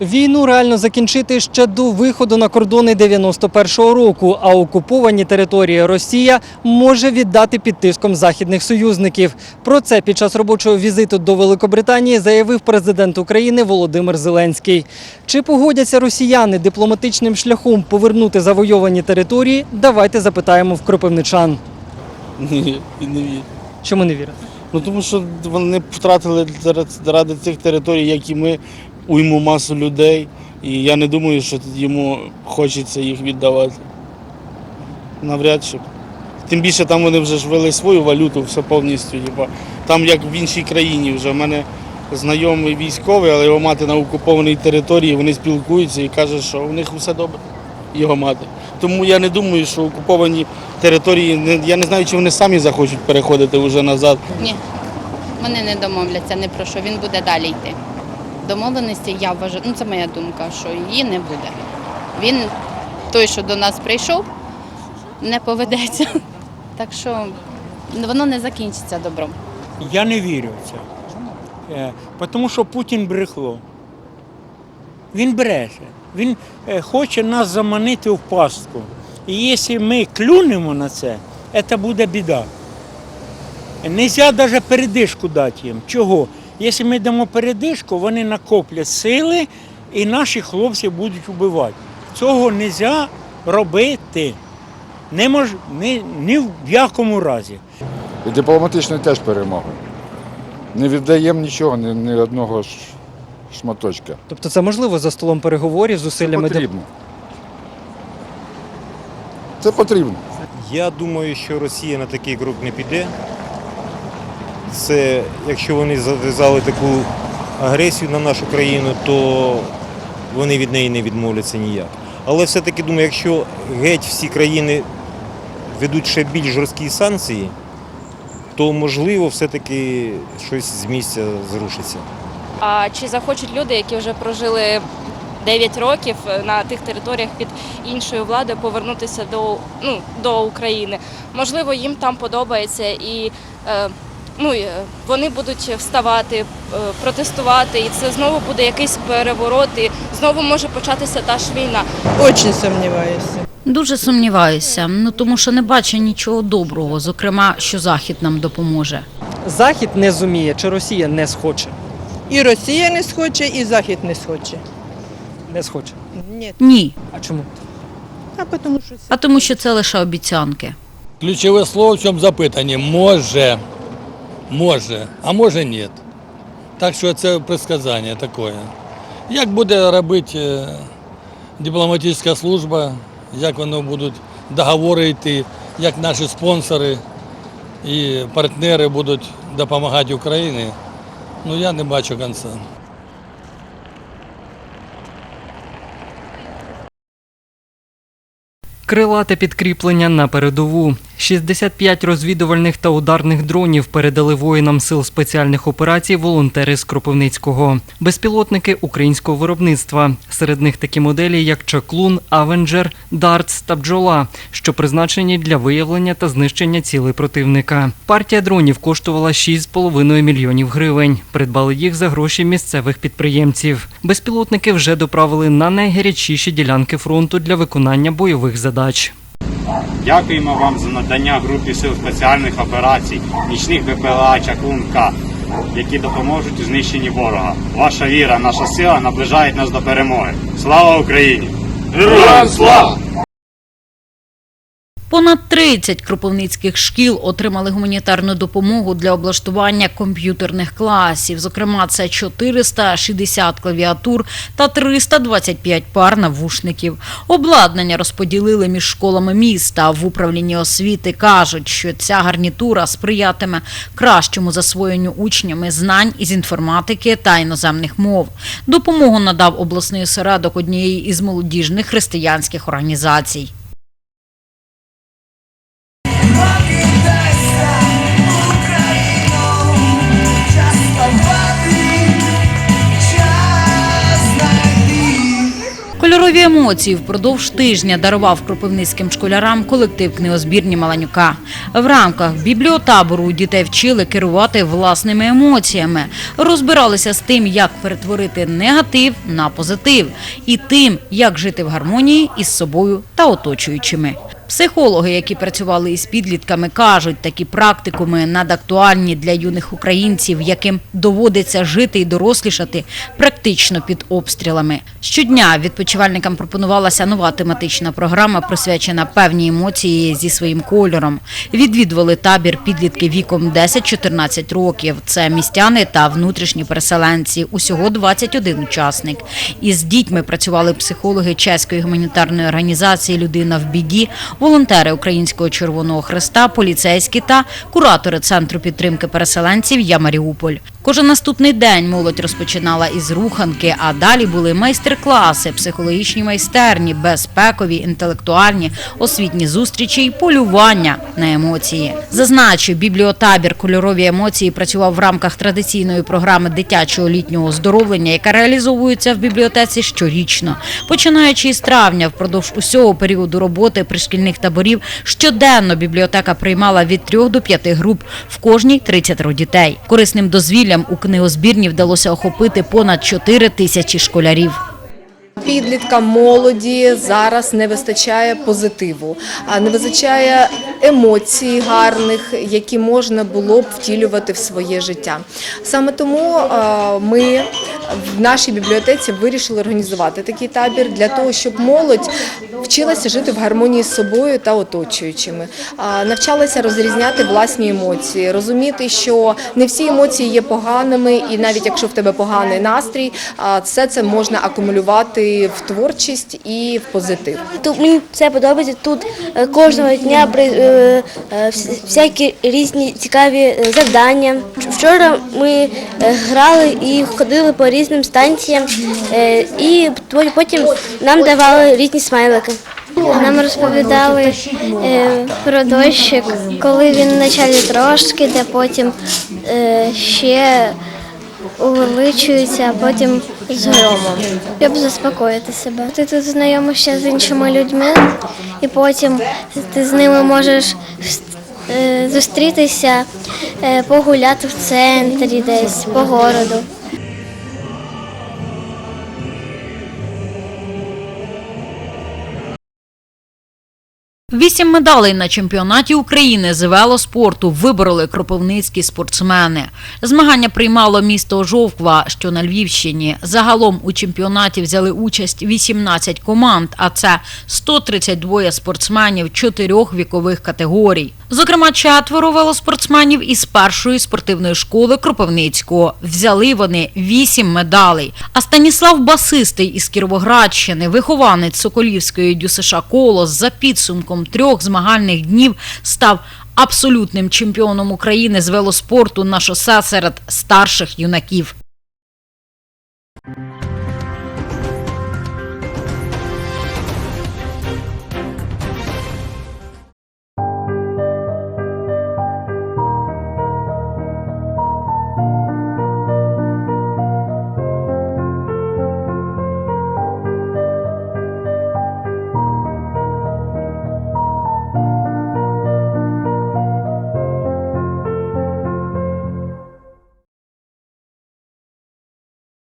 Війну реально закінчити ще до виходу на кордони 91-го року, а окуповані території Росія може віддати під тиском західних союзників. Про це під час робочого візиту до Великобританії заявив президент України Володимир Зеленський. Чи погодяться росіяни дипломатичним шляхом повернути завойовані території? Давайте запитаємо в кропивничан. Ні, не вірю. Чому не вірите? Ну тому що вони втратили заради- цих територій, як і ми, уйму масу людей. І я не думаю, що йому хочеться їх віддавати. Навряд чи. Тим більше там вони вже ж ввели свою валюту, все повністю. Типа. Там як в іншій країні вже. У мене знайомий військовий, але його мати на окупованій території, вони спілкуються і кажуть, що у них все добре, його мати. Тому я не думаю, що окуповані території, я не знаю, чи вони самі захочуть переходити вже назад. Ні, вони не домовляться ні про що, він буде далі йти. Домовленості я вважаю, ну це моя думка, що її не буде. Він, той, що до нас прийшов, не поведеться. Так що воно не закінчиться добром. Я не вірю в це. Е, Тому що Путін брехло. Він бреше. Він е, хоче нас заманити в пастку. І якщо ми клюнемо на це, це буде біда. Нельзя навіть передишку дати їм. Чого? Якщо ми дамо передишку, вони накоплять сили і наші хлопці будуть вбивати. Цього не можна робити. Не мож, ні, ні в якому разі. І дипломатичної теж перемоги. Не віддаємо нічого, ні, ні одного ш- шматочка. Тобто це можливо за столом переговорів з Це потрібно. Це потрібно. Я думаю, що Росія на такий крок не піде. Це якщо вони зав'язали таку агресію на нашу країну, то вони від неї не відмовляться ніяк. Але все-таки думаю, якщо геть всі країни ведуть ще більш жорсткі санкції, то можливо все-таки щось з місця зрушиться. А чи захочуть люди, які вже прожили 9 років на тих територіях під іншою владою, повернутися до, ну, до України? Можливо, їм там подобається і е, ну, е, вони будуть вставати, е, протестувати, і це знову буде якийсь переворот, і знову може початися та ж війна. Очень сомневаюсь. Дуже сумніваюся, ну тому що не бачу нічого доброго, зокрема, що Захід нам допоможе. Захід не зуміє, чи Росія не схоче? І Росія не схоче, і Захід не схоче. Не схоче. Ні. А Ні, чому? А тому що це а тому, що це лише обіцянки. Ключове слово в цьому запитанні може. Може, а може ні. Так що це предсказання таке. Як буде робити е, дипломатична служба, як воно будуть договори йти, як наші спонсори і партнери будуть допомагати Україні, ну я не бачу кінця. Крилате підкріплення на передову. 65 розвідувальних та ударних дронів передали воїнам сил спеціальних операцій волонтери з Кропивницького. Безпілотники українського виробництва. Серед них такі моделі, як Чаклун, Авенджер, Дартс та Бджола, що призначені для виявлення та знищення цілей противника. Партія дронів коштувала 6,5 мільйонів гривень. Придбали їх за гроші місцевих підприємців. Безпілотники вже доправили на найгарячіші ділянки фронту для виконання бойових задач. Дякуємо вам за надання групі сил спеціальних операцій, нічних БПЛА «Чаклунка», які допоможуть у знищенні ворога. Ваша віра, наша сила наближають нас до перемоги. Слава Україні! Героям слава! Понад 30 кропивницьких шкіл отримали гуманітарну допомогу для облаштування комп'ютерних класів. Зокрема, це 460 клавіатур та 325 пар навушників. Обладнання розподілили між школами міста. В управлінні освіти кажуть, що ця гарнітура сприятиме кращому засвоєнню учнями знань із інформатики та іноземних мов. Допомогу надав обласний осередок однієї із молодіжних християнських організацій. Кольорові емоції впродовж тижня дарував кропивницьким школярам колектив книгозбірні Маланюка. В рамках бібліотабору дітей вчили керувати власними емоціями, розбиралися з тим, як перетворити негатив на позитив, і тим, як жити в гармонії із собою та оточуючими. Психологи, які працювали із підлітками, кажуть, такі практикуми надактуальні для юних українців, яким доводиться жити і дорослішати практично під обстрілами. Щодня відпочивальникам пропонувалася нова тематична програма, присвячена певній емоції зі своїм кольором. Відвідували табір підлітки віком 10-14 років. Це містяни та внутрішні переселенці. Усього 21 учасник. Із дітьми працювали психологи чеської гуманітарної організації Людина в біді, волонтери Українського Червоного Хреста, поліцейські та куратори центру підтримки переселенців Я Маріуполь. Кожен наступний день молодь розпочинала із руханки, а далі були майстер-класи, психологічні майстерні, безпекові, інтелектуальні, освітні зустрічі й полювання на емоції. Зазначу, бібліотабір кольорові емоції працював в рамках традиційної програми дитячого літнього оздоровлення, яка реалізовується в бібліотеці щорічно. Починаючи із травня, впродовж усього періоду роботи пришкільних таборів, щоденно бібліотека приймала від 3 до 5 груп, в кожній 30 дітей. Корисним дозвіллям у книгозбірні вдалося охопити понад 4 тисячі школярів. Підліткам молоді зараз не вистачає позитиву, а не вистачає емоцій гарних, які можна було б втілювати в своє життя. Саме тому ми в нашій бібліотеці вирішили організувати такий табір для того, щоб молодь вчилася жити в гармонії з собою та оточуючими, навчалася розрізняти власні емоції, розуміти, що не всі емоції є поганими, і навіть якщо в тебе поганий настрій, все це можна акумулювати в творчість і в позитив. Тут мені це подобається. Тут кожного дня е, е, вс- всякі різні цікаві е, завдання. Вчора ми е, грали і ходили по різним станціям, е, і потім нам давали різні смайлики. Нам розповідали е, про дощик, коли він вначалі трошки, де потім е, ще увеличується, а потім з громом. Щоб заспокоїти себе. Ти тут знайомишся з іншими людьми, і потім ти з ними можеш е, зустрітися, е, погуляти в центрі десь по городу. Вісім медалей на чемпіонаті України з велоспорту вибороли кропивницькі спортсмени. Змагання приймало місто Жовква, що на Львівщині. Загалом у чемпіонаті взяли участь 18 команд, а це 132 спортсменів чотирьох вікових категорій. Зокрема, четверо велоспортсменів із першої спортивної школи Кропивницького. Взяли вони вісім медалей. А Станіслав Басистий із Кіровоградщини, вихованець Соколівської ДЮСШ Колос, за підсумком трьох змагальних днів став абсолютним чемпіоном України з велоспорту на шосе серед старших юнаків.